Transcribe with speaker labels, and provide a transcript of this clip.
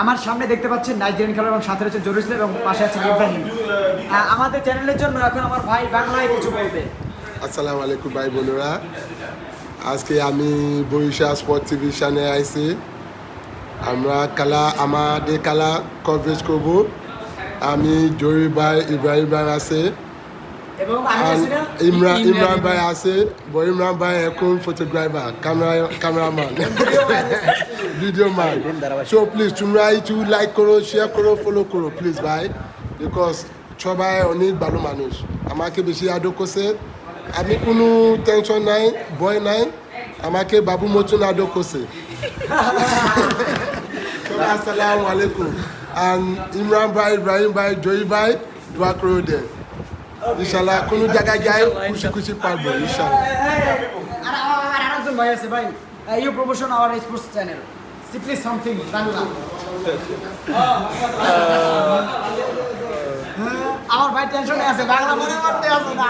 Speaker 1: আমার সামনে দেখতে পাচ্ছেন নাইজেরিয়ান খেলোয়াড় এবং সাথে রয়েছে জরুর এবং পাশে আছে ইব্রাহিম। আমাদের চ্যানেলের জন্য এখন আমার ভাই বাংলায় কিছু বলবে।
Speaker 2: আসসালামু আলাইকুম ভাই বোনেরা। আজকে আমি বরিশা স্পোর্ট টেলিভিশনে আইছি। আমরা খেলা আমাদের কালা কভারেজ করব। আমি জরি ভাই ইব্রাহিম ভাই আছে। ইমরান ইমরান ভাই আছে। ইমরান ভাই এখন photographer camera cameraman video man so please তোমরা একটু লাইক করো শেয়ার করো ফলো করো প্লিজ ভাই বিকজ সবাই অনেক ভালো মানুষ আমাকে বেশি আদর করছে আমি কোনো টেনশন নাই ভয় নাই আমাকে বাবু মতন আদর করছে আসসালামু আলাইকুম and ইমরান ভাই ইব্রাহিম ভাই জয়ী ভাই দোয়া করে দেন ইনশাল্লাহ কোনো জায়গায় যাই খুশি খুশি পারব ইনশাল্লাহ
Speaker 1: আর আরেকজন ভাই আছে ভাই you promotion our sports channel simply something Bangla আমার ভাই টেনশনে আছে বাংলা মনে করতে আছে না